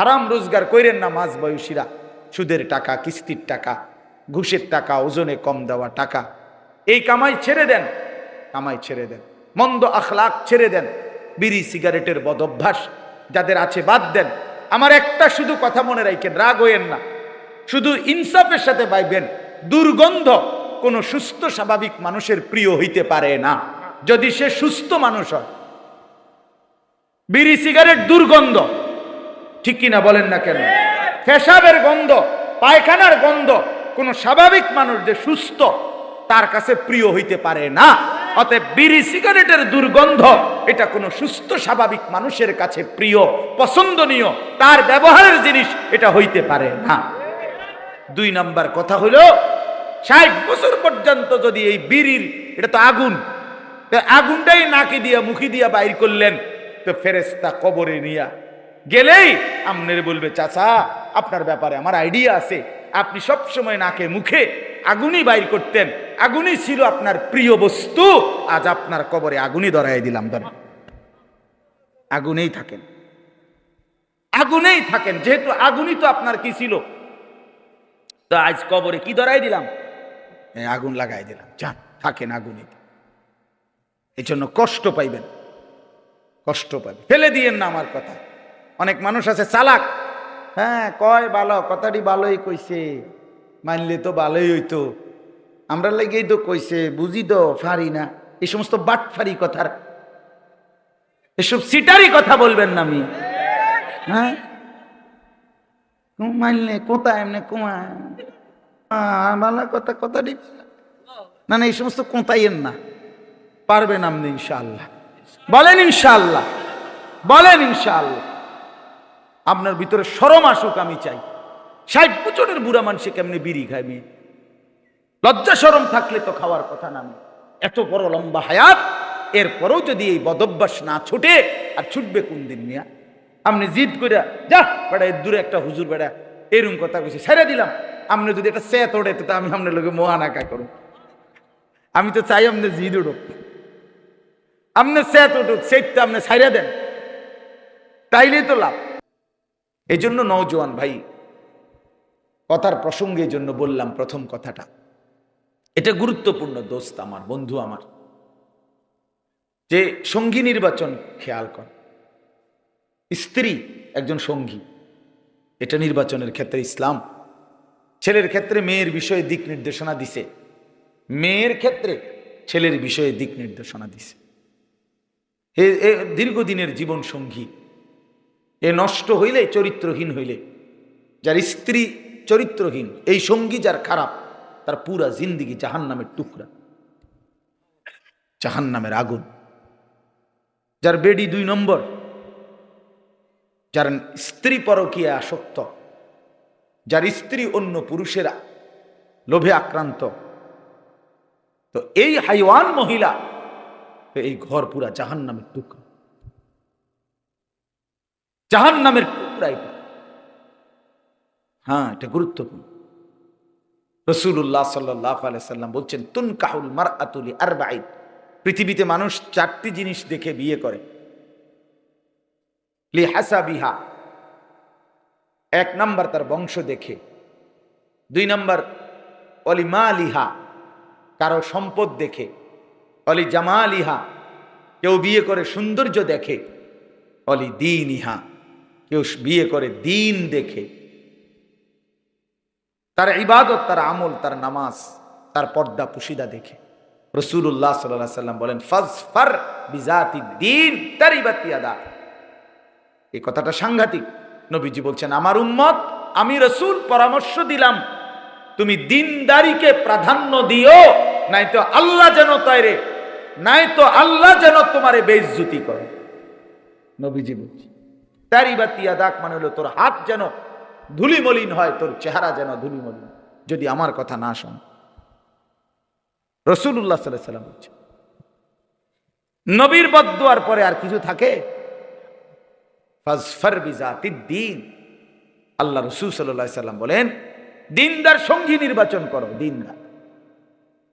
হারাম রোজগার কইরেন না মাঝ বয়সীরা। সুদের টাকা, কিস্তির টাকা, ঘুষের টাকা, ওজনে কম দেওয়া টাকা। এই কামাই ছেড়ে দেন, কামাই ছেড়ে দেন। মন্দ আখলাক ছেড়ে দেন, বিড়ি, সিগারেটের বদভ্যাস যাদের আছে বাদ দেন। আমার একটা শুধু কথা মনে রাখেন, রাগ হইয়েন না। শুধু ইনসাফের সাথে পাইবেন দুর্গন্ধ কোনো সুস্থ স্বাভাবিক মানুষের প্রিয় হইতে পারে না। যদি সে সুস্থ মানুষ হয়। বিড়ি, সিগারেট দুর্গন্ধ। ঠিক কিনা বলেন না কেন? পেশাবের গন্ধ, পায়খানার গন্ধ, কোনো স্বাভাবিক মানুষ যে সুস্থ, তার কাছে প্রিয় হইতে পারে না। অতএব বিড়ি, সিগারেটের দুর্গন্ধ, এটা কোনো সুস্থ, স্বাভাবিক মানুষের কাছে প্রিয়, পছন্দনীয়, তার ব্যবহারের জিনিস এটা হইতে পারে না। দুই নাম্বার কথা হলো, ষাট বছর পর্যন্ত যদি এই বিড়ির, এটা তো আগুন আগুনটাই নাকি দিয়া, মুখি দিয়া বাইর করলেন, তো ফেরেস্তা কবরে নিয়া গেলেই আমনের বলবে, চাচা, আপনার ব্যাপারে আমার আইডিয়া আছে। আপনি সব সময় নাকে মুখে আগুনই বাইর করতেন। আগুনই ছিল আপনার প্রিয় বস্তু। আজ আপনার কবরে আগুনই ধরাই দিলাম, ধরেন। আগুনেই থাকেন। আগুনেই থাকেন, যেহেতু আগুনই তো আপনার কি ছিল? তো আজ কবরে কি ধরাই দিলাম? আগুন লাগাই দিলাম। যান থাকেন আগুনে এই জন্য কষ্ট পাইবেন। কষ্ট পাইবেন। ফেলে দিয়েন না আমার কথা। অনেক মানুষ আছে, চালাক। হ্যাঁ কয় ভালো কথাটি ভালোই কইছে। মানলে তো ভালোই হইতো। আমরা লেগেই তো কইছে, বুঝি তো ফারি না। এই সমস্ত বাটফারি কথার। এসব সিটারি কথা বলবেন না আমি। হ্যাঁ? মানলে কোথায়, এমনি কুমা? ভালো কথা, কথাটি। না না, এই সমস্ত কোথাইয়েন না। পারবেন আপনি ইনশাআল্লাহ। বলেন ইনশাআল্লাহ। বলেন ইনশাআল্লাহ। আপনার ভিতরে সরম আসুক, আমি চাই। ষাট বছরের বুড়া মানুষে কেমনি বিড়ি খায় মেয়ে? লজ্জা সরম থাকলে তো খাওয়ার কথা না এত বড় লম্বা হায়াত, এরপরেও যদি এই বদভ্যাস না ছুটে, আর ছুটবে কোন দিন মিয়া? আপনি জিদ করে যা, বেড়া, এর দূরে একটা হুজুর, বেড়া এরকম কথা কইছি, ছেড়ে দিলাম। আপনি যদি একটা সে তোড়ে তো আমি আপনার লোকে মোহানাকা করুন আমি তো চাই আপনি জিদ উঠুক আপনি সে উঠুক সেইটা আপনি ছাইড়ে দেন। তাইলেই তো লাভ। এই জন্য নওজোয়ান ভাই, কথার প্রসঙ্গে জন্য বললাম প্রথম কথাটা। এটা গুরুত্বপূর্ণ দোস্ত আমার, বন্ধু আমার। যে সঙ্গী নির্বাচন খেয়াল কর। স্ত্রী একজন সঙ্গী, এটা নির্বাচনের ক্ষেত্রে ইসলাম। ছেলের ক্ষেত্রে মেয়ের বিষয়ে দিক নির্দেশনা দিছে। মেয়ের ক্ষেত্রে ছেলের বিষয়ে দিক নির্দেশনা দিছে। দীর্ঘদিনের জীবন সঙ্গী এ নষ্ট হইলে চরিত্রহীন হইলে। যার স্ত্রী চরিত্রহীন, এই সঙ্গী যার খারাপ, তার পুরা জিন্দিগি জাহান নামের টুকরা। জাহান নামের আগুন। যার বেডি দুই নম্বর, যার স্ত্রী পরকীয়া আসক্ত, যার স্ত্রী অন্য পুরুষেরা লোভে আক্রান্ত। তো এই হাইওয়ান মহিলা এই ঘর পুরা জাহান নামের টুকরা। জাহান নামের টুকরা হ্যাঁ এটা গুরুত্বপূর্ণ। রসুল্লাহ সাল্লাহ সাল্লাম বলছেন তুন কাহুল মার আতুলি আর পৃথিবীতে মানুষ চারটি জিনিস দেখে বিয়ে করে। লি হাসা বিহা এক নাম্বার তার বংশ দেখে। দুই নাম্বার অলি মা লিহা কারও সম্পদ দেখে। অলি জামা লিহা কেউ বিয়ে করে সৌন্দর্য দেখে। অলি দিন ইহা কেউ বিয়ে করে দিন দেখে। তার ইবাদত, তার আমল, তার নামাজ, তার পর্দা পুশিদা দেখে। রসুল্লাহ সাল্লাহ সাল্লাম বলেন, ফজফার বিজাতি দিন তার ইবাতিয়াদা এই কথাটা সাংঘাতিক। নবীজি বলছেন, আমার উম্মত, আমি রসুল, পরামর্শ দিলাম। তুমি দিনদারিকে প্রাধান্য দিও নাই তো আল্লাহ যেন তৈরে নাই তো আল্লাহ যেন তোমারে বেইজ্জুতি করে। নবীজি বলছি তারই বা তিয়াদাক মানে হলো তোর হাত যেন ধুলিমলিন হয়, তোর চেহারা যেন ধুলিমলিন। যদি আমার কথা না শোন। রসুল্লাহ সাল্লাহ সাল্লাম বলছে নবীর বদুয়ার পরে আর কিছু থাকে? দিন। আল্লাহ রসুল সাল্লাহ সাল্লাম বলেন, দিনদার সঙ্গী নির্বাচন করো, দিনদার।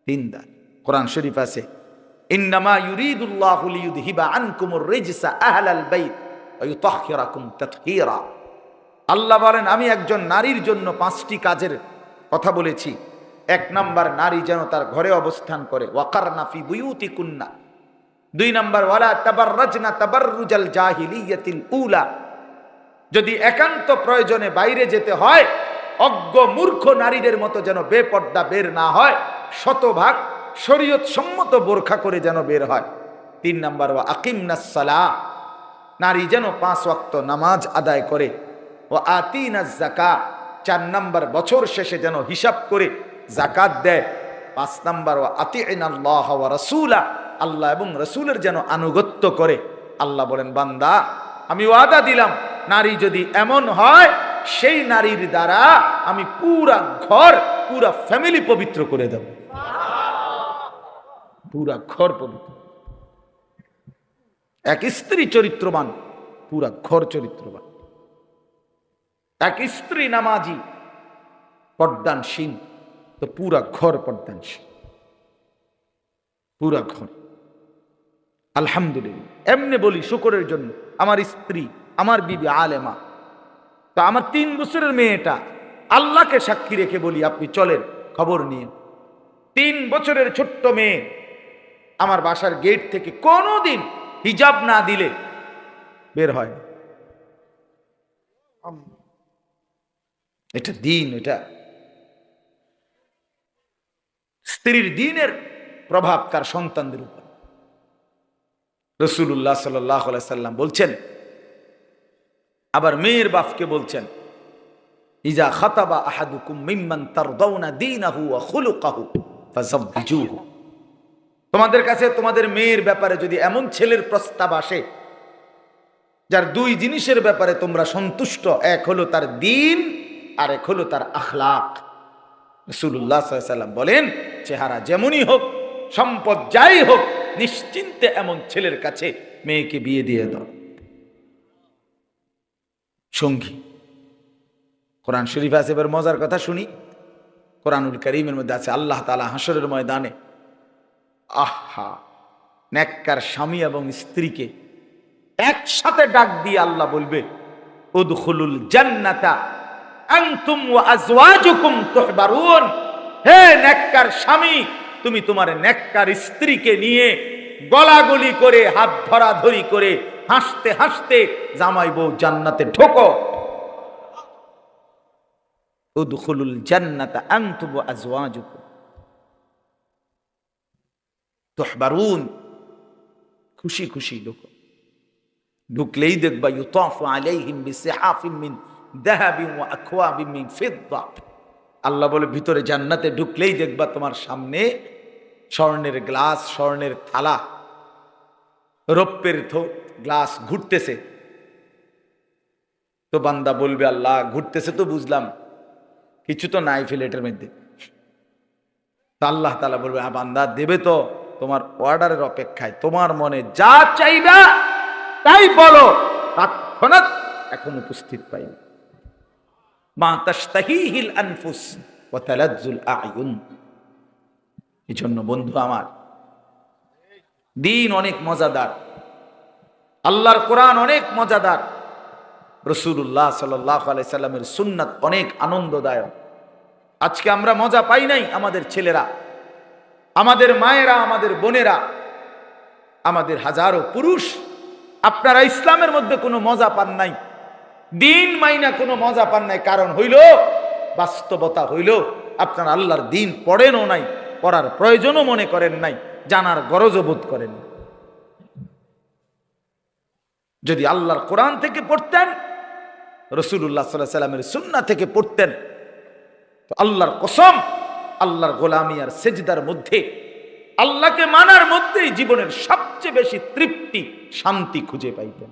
দিনদার। কোরআন শরীফ আছে, ইন্নামা ইউরিদুল্লাহু লিইউযহিবা আনকুমুর রিজসা আহলাল বাইত। আল্লাহ বলেন, আমি একজন নারীর জন্য পাঁচটি কাজের কথা বলেছি। এক নাম্বার, নারী যেন তার ঘরে অবস্থান করে। ওয়াকার নাফি বুয়ুতি কুন্না দুই নাম্বার, ওয়ালা তাবার রাজনা তাবার রুজাল জাহিলিয়াতিল উলা। যদি একান্ত প্রয়োজনে বাইরে যেতে হয়, অজ্ঞ মূর্খ নারীদের মতো যেন বেপর্দা বের না হয়, শতভাগ শরীয়ত সম্মত বোরখা করে যেন বের হয়। তিন নাম্বার ও আকিম সালা নারী যেন পাঁচ ওয়াক্ত নামাজ আদায় করে। ও আতিন জাকা চার নাম্বার বছর শেষে যেন হিসাব করে জাকাত দেয়। পাঁচ নাম্বার ও আতি রসুলা, আল্লাহ এবং রসুলের যেন আনুগত্য করে। আল্লাহ বলেন, বান্দা, আমি ওয়াদা দিলাম, নারী যদি এমন হয়, সেই নারীর দ্বারা আমি পুরা ঘর, পুরা ফ্যামিলি পবিত্র করে দেব। পুরা ঘর পবিত্র। এক স্ত্রী চরিত্রবান, পুরা ঘর চরিত্রবান। এক স্ত্রী নামাজি পর্দানসীন তো পুরা ঘর পর্দানসীন পুরা ঘর। আলহামদুলিল্লাহ। এমনি বলি শুকরের জন্য, আমার স্ত্রী, আমার বিবি আলেমা। তো আমার তিন বছরের মেয়েটা, আল্লাহকে সাক্ষী রেখে বলি, আপনি চলেন, খবর নিয়ে। তিন বছরের ছোট্ট মেয়ে, আমার বাসার গেট থেকে কোনোদিন হিজাব না দিলে বের হয়। এটা দিন এটা স্ত্রীর দিনের প্রভাব তার সন্তানদের উপর। রসুল্লাহ সাল্লাম বলছেন আবার মেয়ের বাপকে বলছেন ইজা খাতাবা আহাদুকুম মিম্মান তারদাউনা দীনাহু ওয়া খুলুকাহু ফাযাওবিজুহু তোমাদের কাছে তোমাদের মেয়ের ব্যাপারে যদি এমন ছেলের প্রস্তাব আসে, যার দুই জিনিসের ব্যাপারে তোমরা সন্তুষ্ট, এক হলো তার দিন, আর এক হলো তার আখলাক। সাল্লাম বলেন, চেহারা যেমনই হোক, সম্পদ যাই হোক, নিশ্চিন্তে এমন ছেলের কাছে মেয়েকে বিয়ে দিয়ে দাও। সঙ্গী, কোরআন শরীফ আছে এবার মজার কথা শুনি। কোরআনুল করিমের মধ্যে আছে, আল্লাহ তালা হাসরের ময়দানে আহা, নেককার স্বামী এবং স্ত্রীকে একসাথে ডাক দিয়ে আল্লাহ বলবে, উদখুলুল জান্নাতা, আনতুম ওয়া তুহবারুন। হে স্বামী, তুমি তোমার স্ত্রীকে নিয়ে গলাগলি করে, হাত ধরাধরি করে হাসতে হাসতে জামাই বউ জান্নাতে ঢোকো। উদখুলুল জান্নাতা, আনতুম ওয়া তুহবারুন খুশি খুশি ঢুকো ঢুকলেই দেখবা ইউতাফু আলাইহিম বিসিহাফিন মিন দাহাবিন ওয়া আকওয়াবিন মিন ফিদ্দা। আল্লাহ বলে, ভিতরে জান্নাতে ঢুকলেই দেখবা তোমার সামনে স্বর্ণের গ্লাস, স্বর্ণের থালা, রৌপ্যের গ্লাস ঘুরতেছে। তো বান্দা বলবে, আল্লাহ, ঘুরতেছে তো বুঝলাম, কিছু তো নাই ফিলেটের মধ্যে। তা আল্লাহ তালা বলবে হ্যাঁ বান্দা, দেবে তো। তোমার অর্ডারের অপেক্ষায় তোমার মনে যা চাইবা, তাই বলো। তৎক্ষণাৎ এখন উপস্থিত পাইবে মা তাস্তাহিহিল আনফুস আয়ুন। বন্ধু আমার, দিন অনেক মজাদার, আল্লাহর কোরআন অনেক মজাদার রসুল্লাহ সাল্লাহ সাল্লামের সুন্নাত অনেক আনন্দদায়ক। আজকে আমরা মজা পাই নাই আমাদের ছেলেরা। আমাদের মায়েরা, আমাদের বোনেরা, আমাদের হাজারো পুরুষ, আপনারা ইসলামের মধ্যে কোনো মজা পান নাই। দিন মাইনা কোনো মজা পান নাই। কারণ হইল, বাস্তবতা হইল, আপনার আল্লাহর দিন পড়েনও নাই, পড়ার প্রয়োজনও মনে করেন নাই, জানার গরজও বোধ করেন যদি আল্লাহর কোরআন থেকে পড়তেন রসুল্লাহ সাল্লাহ সাল্লামের সুন্না থেকে পড়তেন আল্লাহর কসম আল্লাহর গোলামি আর সেজদার মধ্যে, আল্লাহকে মানার মধ্যেই জীবনের সবচেয়ে বেশি তৃপ্তি, শান্তি খুঁজে পাইতেন।